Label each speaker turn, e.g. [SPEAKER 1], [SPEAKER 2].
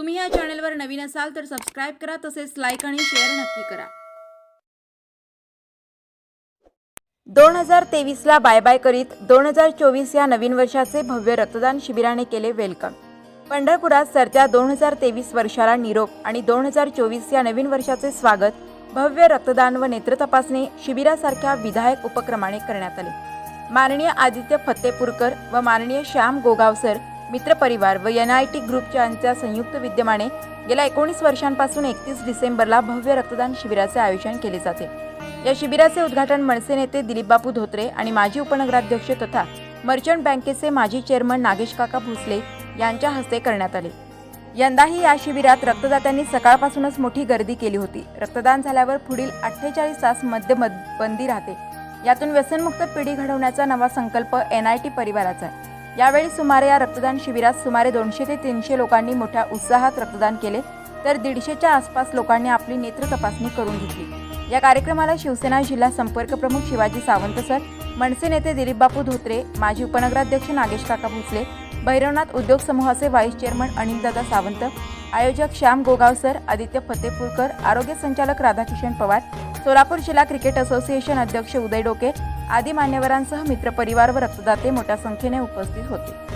[SPEAKER 1] तुम्ही या चॅनलवर नवीन असाल तर सबस्क्राईब करा तसेच लाईक आणि शेअर नक्की करा. दोन हजार तेवीसला बाय बाय करीत दोन हजार चोवीस या नवीन वर्षाचे भव्य रक्तदान शिबिराने केले वेलकम पंढरपुरात सरत्या दोन हजार तेवीस वर्षाला निरोप आणि दोन हजार चोवीस या नवीन वर्षाचे स्वागत भव्य रक्तदान व नेत्र तपासणी शिबिरासारख्या विधायक उपक्रमाने करण्यात आले. माननीय आदित्य फत्तेपूरकर व माननीय श्याम गोगावसर मित्रपरिवार व एन आय टी ग्रुपच्या यांच्या संयुक्त विद्यमाने गेल्या एकोणीस वर्षांपासून एकतीस डिसेंबरला भव्य रक्तदान शिबिराचे आयोजन केले जाते. या शिबिराचे उद्घाटन मनसे नेते दिलीपबापू धोत्रे आणि माजी उपनगराध्यक्ष तथा मर्चंट बँकेचे माजी चेअरमन नागेश काका भोसले यांच्या हस्ते करण्यात आले. यंदाही या शिबिरात रक्तदात्यांनी सकाळपासूनच मोठी गर्दी केली होती. रक्तदान झाल्यावर पुढील अठ्ठेचाळीस तास मध्य बंदी राहते. यातून व्यसनमुक्त पिढी घडवण्याचा नवा संकल्प एन आय टी परिवाराचा आहे. यावेळी सुमारे या रक्तदान शिबिरात सुमारे दोनशे ते तीनशे लोकांनी मोठ्या उत्साहात रक्तदान केले तर दीडशेच्या आसपास लोकांनी आपली नेत्र तपासणी करून घेतली. या कार्यक्रमाला शिवसेना जिल्हा संपर्क प्रमुख शिवाजी सावंत सर मनसे नेते दिलीपबापू धोत्रे माजी उपनगराध्यक्ष नागेश काका भोसले भैरवनाथ उद्योग समूहाचे व्हाईस चेअरमन अनिलदादा सावंत आयोजक श्याम गोगावसर आदित्य फतेपूरकर आरोग्य संचालक राधाकिशन पवार सोलापूर जिल्हा क्रिकेट असोसिएशन अध्यक्ष उदय डोके आदी मान्यवरांसह मित्रपरिवार व रक्तदाते मोठ्या संख्येने उपस्थित होते.